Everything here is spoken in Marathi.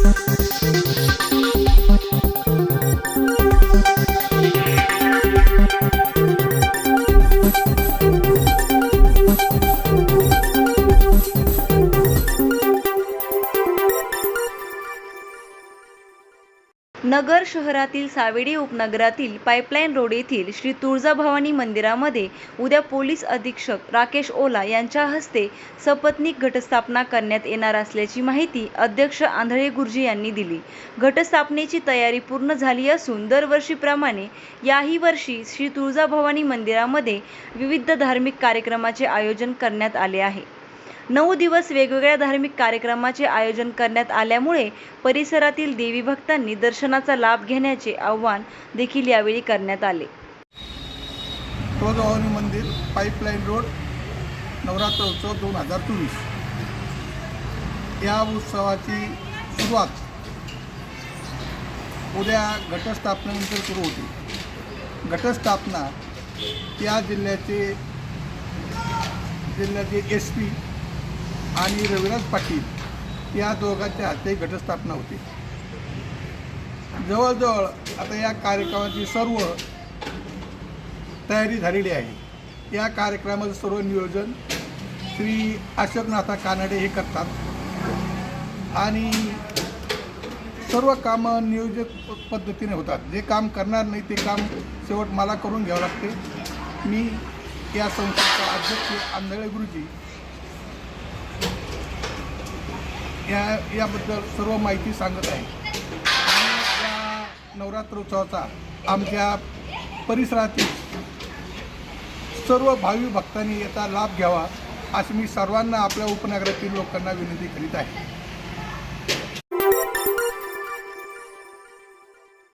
Thank you. नगर शहरातील सावेडी उपनगरातील पाईपलाईन रोड येथील श्री तुळजाभवानी मंदिरामध्ये उद्या पोलीस अधीक्षक राकेश ओला यांच्या हस्ते सपत्नीक घटस्थापना करण्यात येणार असल्याची माहिती अध्यक्ष आंधळे गुरुजी यांनी दिली. घटस्थापनेची तयारी पूर्ण झाली असून दरवर्षीप्रमाणे याही वर्षी श्री तुळजाभवानी मंदिरामध्ये विविध धार्मिक कार्यक्रमाचे आयोजन करण्यात आले आहे. नऊ दिवस वेगवेगळ्या धार्मिक कार्यक्रमाचे आयोजन करण्यात आल्यामुळे परिसरातील देवी भक्तांनी दर्शनाचा लाभ घेण्याचे आव्हान देखील यावेळी करण्यात आले. तुळजाभवानी मंदिर पाईपलाईन रोड नवरात्र उत्सव दोन हजार चोवीस. या उत्सवाची सुरुवात उद्या घटस्थापनेनंतर सुरू होते. घटस्थापना या जिल्ह्याचे जिल्ह्याचे एस पी आणि रविराज पाटील या दोघांच्या हस्ते घटस्थापना होती. जवळजवळ आता या कार्यक्रमाची सर्व तयारी झालेली आहे. या कार्यक्रमाचं सर्व नियोजन श्री अशोकनाथा कानडे हे करतात. आणि सर्व कामं नियोजित पद्धतीने होतात. जे काम करणार नाही ते काम शेवट मला करून घ्यावं लागते. मी या संस्थेचा अध्यक्ष आंधळे गुरुजी या याबद्दल सर्व माहिती सांगत आहे. या नवरात्रोत्सवाचा आमच्या परिसरातील सर्व भावी भक्तांनी याचा लाभ घ्यावा अशी मी सर्वांना आपल्या उपनगरातील लोकांना विनंती करीत आहे.